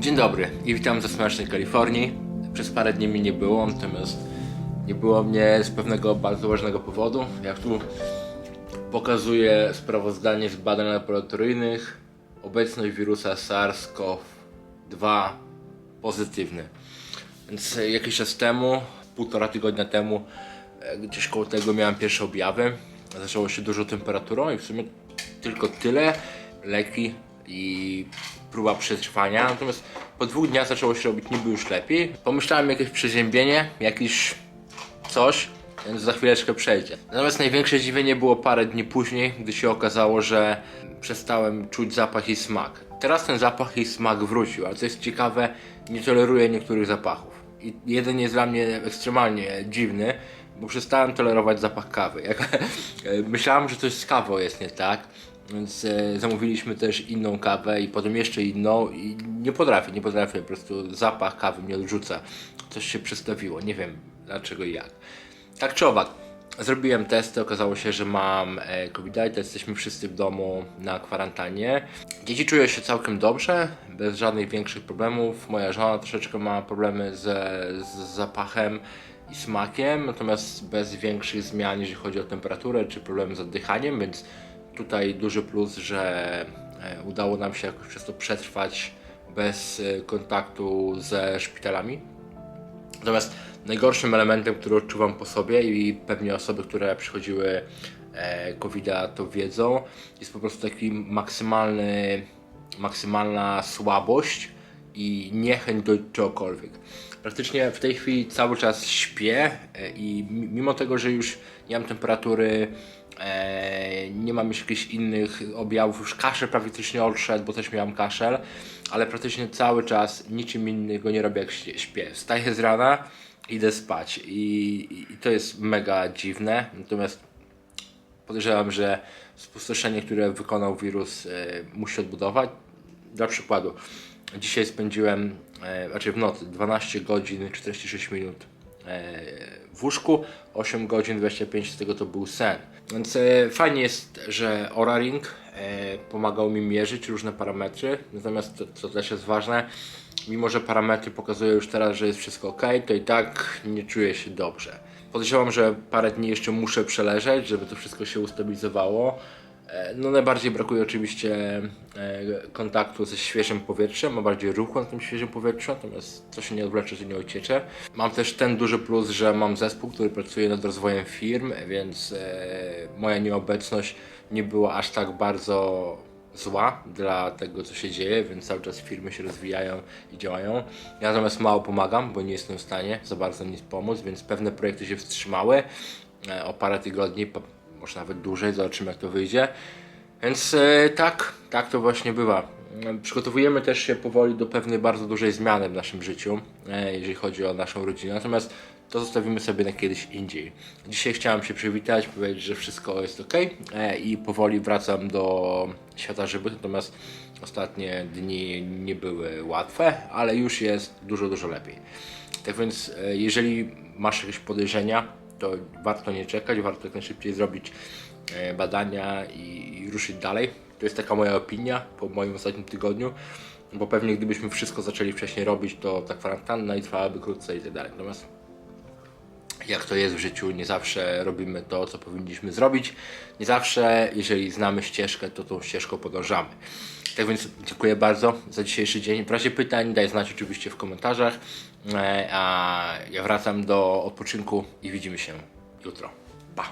Dzień dobry i witam ze słonecznej Kalifornii. Przez parę dni mi nie było, natomiast nie było mnie z pewnego bardzo ważnego powodu. Jak tu pokazuję sprawozdanie z badań laboratoryjnych, obecność wirusa SARS-CoV-2 pozytywny. Więc jakiś czas temu, półtora tygodnia temu, e, gdzieś koło tego miałem pierwsze objawy. Zaczęło się dużo temperaturą i w sumie tylko tyle. Leki i próba przetrwania. Natomiast po dwóch dniach zaczęło się robić niby już lepiej. Pomyślałem jakieś przeziębienie, jakiś coś, więc za chwileczkę przejdzie. Natomiast największe zdziwienie było parę dni później, gdy się okazało, że przestałem czuć zapach i smak. Teraz ten zapach i smak wrócił, ale co jest ciekawe, nie toleruję niektórych zapachów. I jeden jest dla mnie ekstremalnie dziwny, bo przestałem tolerować zapach kawy. Jak, myślałem, że coś z kawą jest nie tak, więc e, zamówiliśmy też inną kawę i potem jeszcze inną i nie potrafię, nie potrafię, po prostu zapach kawy mnie odrzuca. Coś się przestawiło, nie wiem dlaczego i jak. Tak czy owak, zrobiłem testy, okazało się, że mam e, covid jesteśmy wszyscy w domu na kwarantannie. Dzieci czują się całkiem dobrze, bez żadnych większych problemów. Moja żona troszeczkę ma problemy ze, z zapachem i smakiem, natomiast bez większych zmian, jeżeli chodzi o temperaturę czy problemy z oddychaniem, więc tutaj duży plus, że e, udało nam się jakoś przez to przetrwać bez e, kontaktu ze szpitalami. Natomiast najgorszym elementem, który odczuwam po sobie i pewnie osoby, które przychodziły e, COVID-a to wiedzą, jest po prostu taki maksymalny, maksymalna słabość i niechęć do czegokolwiek. Praktycznie w tej chwili cały czas śpię e, i mi- mimo tego, że już nie mam temperatury, e, nie mam już jakichś innych objawów, już kaszel praktycznie odszedł, bo też miałem kaszel, ale praktycznie cały czas niczym innego nie robię jak śpię- śpię. Wstaję z rana, idę spać i, i to jest mega dziwne, natomiast podejrzewam, że spustoszenie, które wykonał wirus, e, musi odbudować. Dla przykładu, dzisiaj spędziłem, e, znaczy w nocy, 12 godzin 46 minut e, w łóżku, 8 godzin 25 z tego to był sen. Więc e, fajnie jest, że Oura Ring e, pomagał mi mierzyć różne parametry, natomiast to, co też jest ważne, mimo że parametry pokazują już teraz, że jest wszystko ok, to i tak nie czuję się dobrze. Podejrzewam, że parę dni jeszcze muszę przeleżeć, żeby to wszystko się ustabilizowało. E, No najbardziej brakuje oczywiście e, kontaktu ze świeżym powietrzem, a bardziej ruchu na tym świeżym powietrzu, natomiast to się nie odwlecze, to nie ociecze. Mam też ten duży plus, że mam zespół, który pracuje nad rozwojem firm, więc e, moja nieobecność nie była aż tak bardzo zła dla tego, co się dzieje, więc cały czas firmy się rozwijają i działają. Ja natomiast mało pomagam, bo nie jestem w stanie za bardzo nic pomóc, więc pewne projekty się wstrzymały o parę tygodni, może nawet dłużej, zobaczymy jak to wyjdzie. Więc e, tak, tak to właśnie bywa. Przygotowujemy też się powoli do pewnej bardzo dużej zmiany w naszym życiu, e, jeżeli chodzi o naszą rodzinę. Natomiast to zostawimy sobie na kiedyś indziej. Dzisiaj chciałem się przywitać, powiedzieć, że wszystko jest ok e, i powoli wracam do świata żywych. Natomiast ostatnie dni nie były łatwe, ale już jest dużo, dużo lepiej. Tak więc, jeżeli masz jakieś podejrzenia, to warto nie czekać, warto jak najszybciej zrobić e, badania i, ruszyć dalej. To jest taka moja opinia po moim ostatnim tygodniu, bo pewnie gdybyśmy wszystko zaczęli wcześniej robić, to ta kwarantanna i trwałaby krócej i tak dalej. Natomiast jak to jest w życiu, nie zawsze robimy to, co powinniśmy zrobić. Nie zawsze, jeżeli znamy ścieżkę, to tą ścieżką podążamy. Tak więc dziękuję bardzo za dzisiejszy dzień. W razie pytań daj znać oczywiście w komentarzach. E, A ja wracam do odpoczynku i widzimy się jutro. Pa!